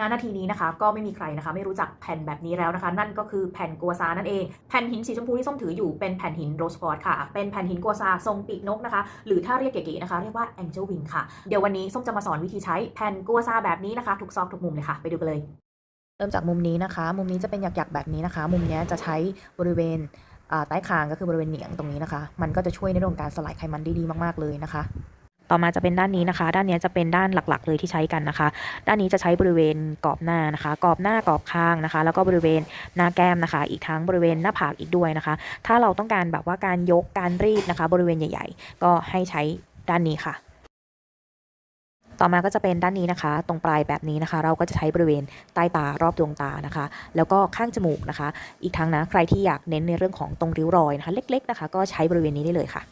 ณนาทีนี้นะคะ ก็ไม่มีใครนะคะ ไม่รู้จักแผ่นแบบนี้แล้วนะคะ นั่นก็คือแผ่นกัวซานั่นเอง แผ่นหินสีชมพูที่ส้มถืออยู่เป็นแผ่นหินโรสควอตค่ะ เป็นแผ่นหินกัวซาทรงปีกนกนะคะ หรือถ้าเรียกเก๋ๆนะคะ เรียกว่า Angel Wing ค่ะ เดี๋ยววันนี้ส้มจะมาสอนวิธีใช้แผ่นกัวซาแบบนี้นะคะ ทุกซอกทุกมุมเลยค่ะ ไปดูกันเลย เริ่มจากมุมนี้นะคะ มุมนี้จะเป็นหยักๆแบบนี้นะคะ มุมนี้จะใช้บริเวณใต้คางก็คือบริเวณเหนียงตรงนี้นะคะ มันก็จะช่วยในเรื่องของการสลายไขมันได้ดีมากๆเลยนะคะ ต่อมาจะเป็นด้านนี้นะคะ ด้านนี้จะเป็นด้านหลักๆ เลยที่ใช้กันนะคะ ด้านนี้จะใช้บริเวณกรอบหน้านะคะกรอบหน้ากรอบข้างนะคะ แล้วก็บริเวณหน้าแก้มนะคะ อีกทั้งบริเวณหน้าผากอีกด้วยนะคะ ถ้าเราต้องการแบบว่าการยกการรีดนะคะ บริเวณใหญ่ ๆ ก็ให้ใช้ด้านนี้ค่ะต่อมาก็จะเป็นด้านนี้นะคะ ตรงปลายแบบนี้นะคะ เราก็จะใช้บริเวณใต้ตารอบดวงตานะคะ แล้วก็ข้างจมูกนะคะ อีกทั้งนะใครที่อยากเน้นในเรื่องของตรงริ้วรอยนะคะ เล็ก ๆ นะคะ ก็ใช้บริเวณนี้ได้เลยค่ะ